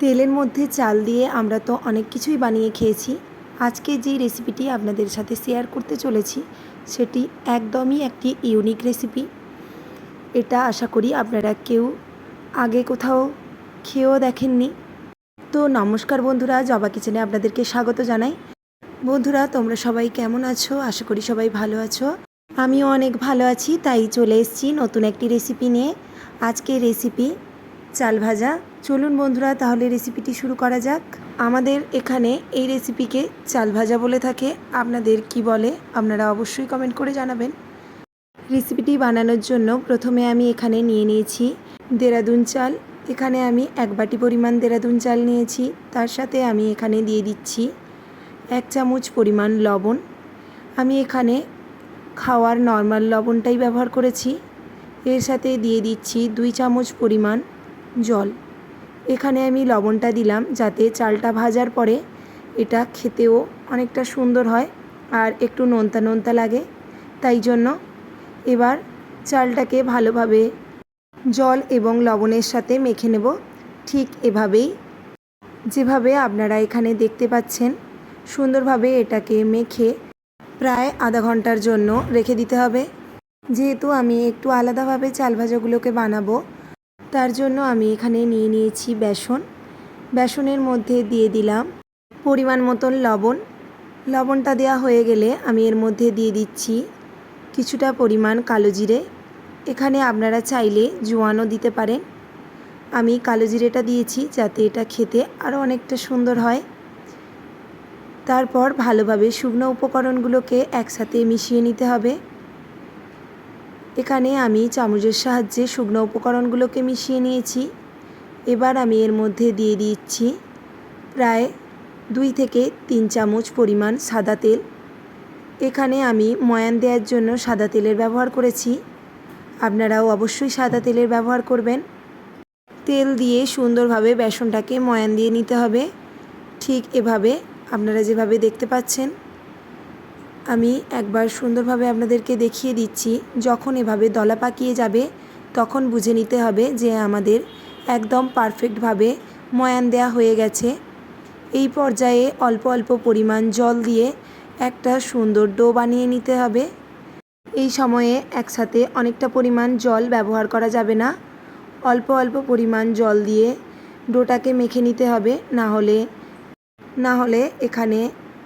তেলের মধ্যে চাল দিয়ে আমরা তো অনেক কিছুই বানিয়ে খেয়েছি। আজকে যে রেসিপিটি আপনাদের সাথে শেয়ার করতে চলেছি, সেটি একদমই একটি ইউনিক রেসিপি এটা আশা করি আপনারা কেউ আগে কোথাও খেয়েও দেখেননি। তো নমস্কার বন্ধুরা, জবা কিচেনে আপনাদেরকে স্বাগত জানাই। বন্ধুরা, তোমরা সবাই কেমন আছো? আশা করি সবাই ভালো আছো। আমিও অনেক ভালো আছি, তাই চলে এসেছি নতুন একটি রেসিপি নিয়ে। আজকের রেসিপি চাল ভাজা। চলুন বন্ধুরা, তাহলে রেসিপিটি শুরু করা যাক। আমাদের এখানে এই রেসিপিকে চাল ভাজা বলে থাকে। আপনাদের কি বলে, আপনারা অবশ্যই কমেন্ট করে জানাবেন। রেসিপিটি বানানোর জন্য প্রথমে আমি এখানে নিয়ে নিয়েছি দেরাদুন চাল। এখানে আমি এক বাটি পরিমাণ দেরাদুন চাল নিয়েছি। তার সাথে আমি এখানে দিয়ে দিচ্ছি এক চামচ পরিমাণ লবণ। আমি এখানে খাওয়ার নর্মাল লবণটাই ব্যবহার করেছি। এর সাথে দিয়ে দিচ্ছি দুই চামচ পরিমাণ জল। এখানে আমি লবণটা দিলাম যাতে চালটা ভাজার পরে এটা খেতেও অনেকটা সুন্দর হয় আর একটু নোনতা নোনতা লাগে। তাই জন্য এবার চালটাকে ভালোভাবে জল এবং লবণের সাথে মেখে নেব। ঠিক এভাবেই যেভাবে আপনারা এখানে দেখতে পাচ্ছেন, সুন্দরভাবে এটাকে মেখে প্রায় আধা ঘণ্টার জন্য রেখে দিতে হবে। যেহেতু আমি একটু আলাদাভাবে চাল ভাজাগুলোকে বানাবো তার জন্য আমি এখানে নিয়ে নিয়েছি বেসন। বেসনের মধ্যে দিয়ে দিলাম পরিমাণ মতন লবণ। লবণটা দেওয়া হয়ে গেলে আমি এর মধ্যে দিয়ে দিচ্ছি কিছুটা পরিমাণ কালো জিরে। এখানে আপনারা চাইলে জোয়ানও দিতে পারেন। আমি কালো জিরেটা দিয়েছি যাতে এটা খেতে আরও অনেকটা সুন্দর হয়। তারপর ভালোভাবে শুকনো উপকরণগুলোকে একসাথে মিশিয়ে নিতে হবে। এখানে আমি চামচের সাহায্যে শুকনো উপকরণগুলোকে মিশিয়ে নিয়েছি। এবার আমি এর মধ্যে দিয়ে দিচ্ছি প্রায় দুই থেকে তিন চামচ পরিমাণ সাদা তেল। এখানে আমি ময়ান দেওয়ার জন্য সাদা তেলের ব্যবহার করেছি। আপনারাও অবশ্যই সাদা তেলের ব্যবহার করবেন। তেল দিয়ে সুন্দরভাবে বেসনটাকে ময়ান দিয়ে নিতে হবে। ঠিক এভাবে আপনারা যেভাবে দেখতে পাচ্ছেন আমি একবার সুন্দরভাবে আপনাদেরকে দেখিয়ে দিচ্ছি, যখন এভাবে দলা পাকিয়ে যাবে, তখন বুঝে নিতে হবে যে আমাদের একদম পারফেক্টভাবে ময়ান দেয়া হয়ে গেছে। এই পর্যায়ে অল্প অল্প পরিমাণ জল দিয়ে একটা সুন্দর ডো বানিয়ে নিতে হবে। এই সময়ে একসাথে অনেকটা পরিমাণ জল ব্যবহার করা যাবে না। অল্প অল্প পরিমাণ জল দিয়ে ডোটাকে মেখে নিতে হবে, না হলে না হলে এখানে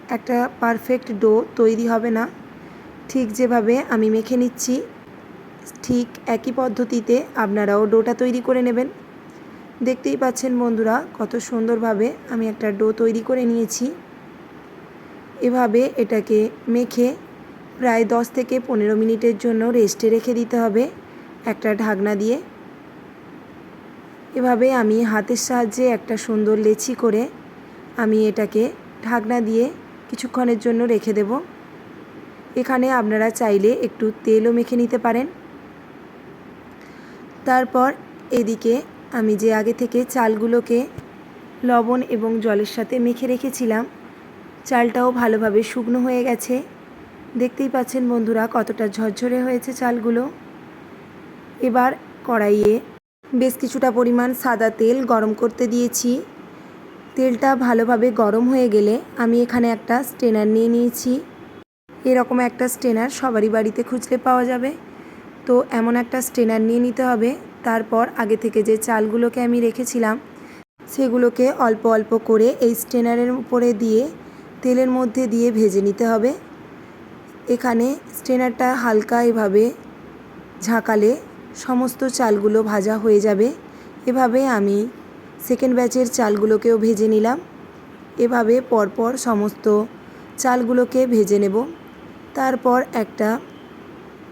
একটা পারফেক্ট ডো তৈরি হবে না। ঠিক যেভাবে আমি মেখে নিচ্ছি, ঠিক একই পদ্ধতিতে আপনারাও ডোটা তৈরি করে নেবেন। দেখতেই পাচ্ছেন বন্ধুরা, কত সুন্দরভাবে আমি একটা ডো তৈরি করে নিয়েছি। এভাবে এটাকে মেখে প্রায় দশ থেকে পনেরো মিনিটের জন্য রেস্টে রেখে দিতে হবে একটা ঢাকনা দিয়ে। এভাবে আমি হাতের সাহায্যে একটা সুন্দর লেচি করে আমি এটাকে ঢাকনা দিয়ে কিছুক্ষণের জন্য রেখে দেব। এখানে আপনারা চাইলে একটু তেলও মেখে নিতে পারেন। তারপর এদিকে আমি যে আগে থেকে চালগুলোকে লবণ এবং জলের সাথে মেখে রেখেছিলাম, চালটাও ভালোভাবে শুকনো হয়ে গেছে। দেখতেই পাচ্ছেন বন্ধুরা কতটা ঝরঝরে হয়েছে চালগুলো। এবার কড়াইয়ে বেশ কিছুটা পরিমাণ সাদা তেল গরম করতে দিয়েছি। তেলটা ভালোভাবে গরম হয়ে গেলে আমি এখানে একটা স্টেনার নিয়ে নিয়েছি। এরকম একটা স্টেনার সবারই বাড়িতে খুঁজলে পাওয়া যাবে। তো এমন একটা স্টেনার নিয়ে নিতে হবে। তারপর আগে থেকে যে চালগুলোকে আমি রেখেছিলাম, সেগুলোকে অল্প অল্প করে এই স্টেনারের উপরে দিয়ে তেলের মধ্যে দিয়ে ভেজে নিতে হবে। এখানে স্টেনারটা হালকা এভাবে ঝাঁকালে সমস্ত চালগুলো ভাজা হয়ে যাবে। এভাবে আমি সেকেন্ড ব্যাচের চালগুলোকেও ভেজে নিলাম। এভাবে পরপর সমস্ত চালগুলোকে ভেজে নেব। তারপর একটা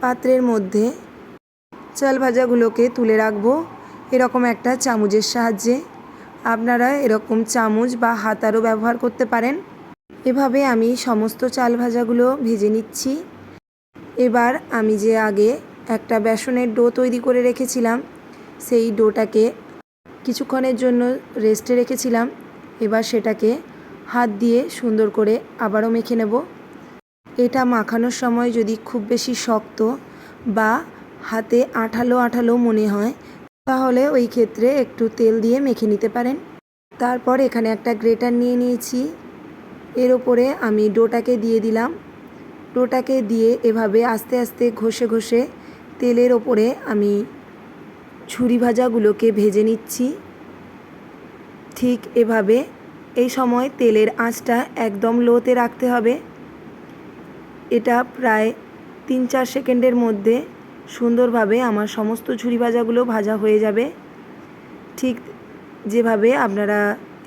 পাত্রের মধ্যে চাল ভাজাগুলোকে তুলে রাখব। এরকম একটা চামচের সাহায্যে। আপনারা এরকম চামচ বা হাতারও ব্যবহার করতে পারেন। এভাবে আমি সমস্ত চাল ভাজাগুলো ভেজে নিচ্ছি। এবার আমি যে আগে একটা বেসনের ডো তৈরি করে রেখেছিলাম, সেই ডোটাকে কিছুক্ষণের জন্য রেস্টে রেখেছিলাম। এবার সেটাকে হাত দিয়ে সুন্দর করে আবারও মেখে নেব। এটা মাখানোর সময় যদি খুব বেশি শক্ত বা হাতে আঠালো আঠালো মনে হয়, তাহলে ওই ক্ষেত্রে একটু তেল দিয়ে মেখে নিতে পারেন। তারপর এখানে একটা গ্রেটার নিয়ে নিয়েছি। এর ওপরে আমি ডোটাকে দিয়ে দিলাম। ডোটাকে দিয়ে এভাবে আস্তে আস্তে ঘষে ঘষে তেলের ওপরে আমি ছুরি ভাজাগুলোকে ভেজে নিচ্ছি। ঠিক এভাবে এই সময় তেলের আঁচটা একদম লোতে রাখতে হবে। এটা প্রায় তিন চার সেকেন্ডের মধ্যে সুন্দরভাবে আমার সমস্ত ঝুরি ভাজাগুলো ভাজা হয়ে যাবে। ঠিক যেভাবে আপনারা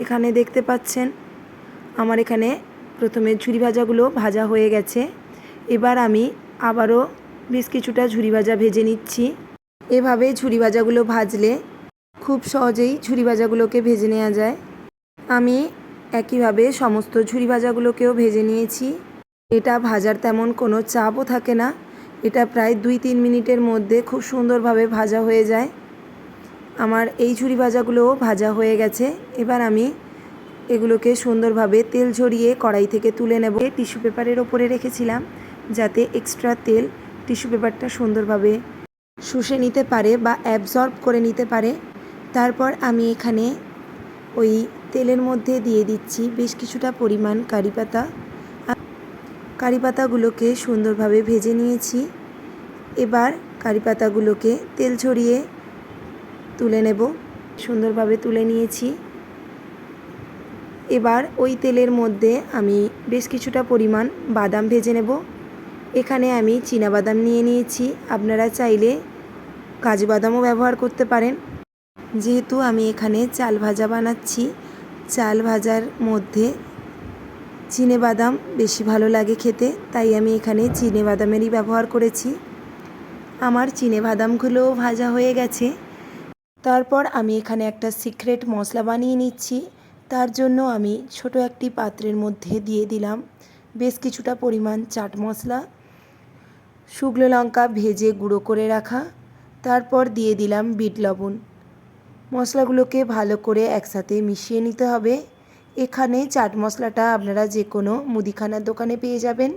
এখানে দেখতে পাচ্ছেন, আমার এখানে প্রথমে ঝুরি ভাজাগুলো ভাজা হয়ে গেছে। এবার আমি আবারও বেশ কিছুটা ঝুরি ভাজা ভেজে নিচ্ছি। এভাবে ঝুরি ভাজাগুলো ভাজলে খুব সহজেই ঝুরি ভাজাগুলোকে ভেজে নেওয়া যায়। আমি একইভাবে সমস্ত ঝুরি ভাজাগুলোকেও ভেজে নিয়েছি। এটা ভাজার তেমন কোনো চাপও থাকে না। এটা প্রায় দুই তিন মিনিটের মধ্যে খুব সুন্দরভাবে ভাজা হয়ে যায়। আমার এই ঝুরি ভাজাগুলোও ভাজা হয়ে গেছে। এবার আমি এগুলোকে সুন্দরভাবে তেল ঝরিয়ে কড়াই থেকে তুলে নেব। টিস্যু পেপারের ওপরে রেখেছিলাম যাতে এক্সট্রা তেল টিস্যু পেপারটা সুন্দরভাবে শুষে নিতে পারে বা অ্যাবজর্ব করে নিতে পারে। তারপর আমি এখানে ওই তেলের মধ্যে দিয়ে দিচ্ছি বেশ কিছুটা পরিমাণ কারি পাতা। কারি পাতাগুলোকে সুন্দরভাবে ভেজে নিয়েছি। এবার কারি পাতাগুলোকে তেল ছড়িয়ে তুলে নেব। সুন্দরভাবে তুলে নিয়েছি। এবার ওই তেলের মধ্যে আমি বেশ কিছুটা পরিমাণ বাদাম ভেজে নেব। এখানে আমি বাদাম নিয়ে নিয়েছি। আপনারা চাইলে কাজু বাদামও ব্যবহার করতে পারেন। যেহেতু আমি এখানে চাল ভাজা বানাচ্ছি, চাল ভাজার মধ্যে চিনে বাদাম বেশি ভালো লাগে খেতে, তাই আমি এখানে চিনে বাদামেরই ব্যবহার করেছি। আমার চিনে বাদামগুলোও ভাজা হয়ে গেছে। তারপর আমি এখানে একটা সিক্রেট মশলা বানিয়ে নিচ্ছি। তার জন্য আমি ছোট একটি পাত্রের মধ্যে দিয়ে দিলাম বেশ কিছুটা পরিমাণ চাট মশলা, শুকনো লঙ্কা ভেজে গুঁড়ো করে রাখা তারপর দিয়ে দিলাম বিট লবণ। মশলাগুলোকে ভালো করে একসাথে মিশিয়ে নিতে হবে। এখানে চাট মশলাটা আপনারা যে কোনো মুদিখানার দোকানে পেয়ে যাবেন।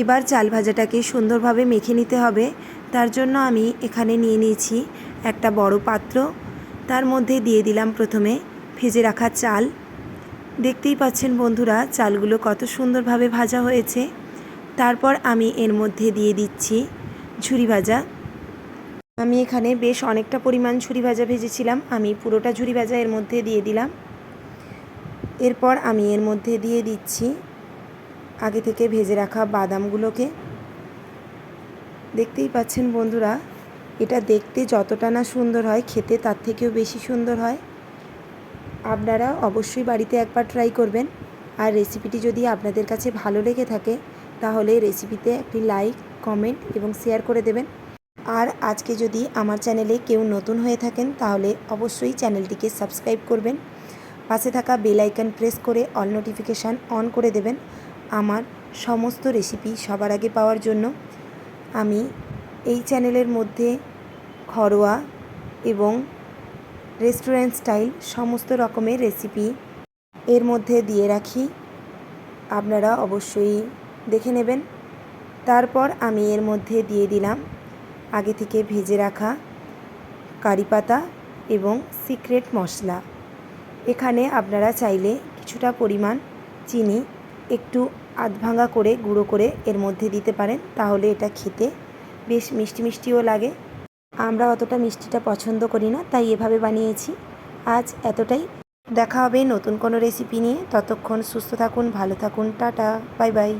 এবার চাল ভাজাটাকে সুন্দরভাবে মেখে নিতে হবে। তার জন্য আমি এখানে নিয়ে নিয়েছি একটা বড় পাত্র। তার মধ্যে দিয়ে দিলাম প্রথমে ভেজে রাখা চাল। দেখতেই পাচ্ছেন বন্ধুরা, চালগুলো কত সুন্দরভাবে ভাজা হয়েছে। তারপর আমি এর মধ্যে দিয়ে দিচ্ছি ঝুরি ভাজা। আমি এখানে বেশ অনেকটা পরিমাণ ঝুরি ভাজা ভেজেছিলাম। আমি পুরোটা ঝুরি ভাজা এর মধ্যে দিয়ে দিলাম। এরপর আমি এর মধ্যে দিয়ে দিচ্ছি আগে থেকে ভেজে রাখা বাদামগুলোকে। দেখতেই পাচ্ছেন বন্ধুরা, এটা দেখতে যতটা না সুন্দর হয়, খেতে তার থেকেও বেশি সুন্দর হয়। আপনারা অবশ্যই বাড়িতে একবার ট্রাই করবেন। আর রেসিপিটি যদি আপনাদের কাছে ভালো লেগে থাকে, তাহলে রেসিপিতে একটি লাইক কমেন্ট এবং শেয়ার করে দেবেন। আর আজকে যদি আমার চ্যানেলে কেউ নতুন হয়ে থাকেন, তাহলে অবশ্যই চ্যানেলটিকে সাবস্ক্রাইব করবেন। পাশে থাকা বেল আইকন প্রেস করে অল নোটিফিকেশান অন করে দেবেন। আমার সমস্ত রেসিপি সবার আগে পাওয়ার জন্য আমি এই চ্যানেলের মধ্যে ঘরোয়া এবং রেস্টুরেন্ট স্টাইল সমস্ত রকমের রেসিপি এর মধ্যে দিয়ে রাখি। আপনারা অবশ্যই দেখে নেবেন। তারপর আমি এর মধ্যে দিয়ে দিলাম আগে থেকে ভেজে রাখা কারি পাতা এবং সিক্রেট মশলা। এখানে আপনারা চাইলে কিছুটা পরিমাণ চিনি একটু আধ ভাঙা করে গুঁড়ো করে এর মধ্যে দিতে পারেন, তাহলে এটা খেতে বেশ মিষ্টি মিষ্টিও লাগে। আমরা অতটা মিষ্টিটা পছন্দ করি না, তাই এভাবে বানিয়েছি। আজ এতটাই। দেখা হবে নতুন কোনো রেসিপি নিয়ে। ততক্ষণ সুস্থ থাকুন, ভালো থাকুন, টাটা, বাই বাই।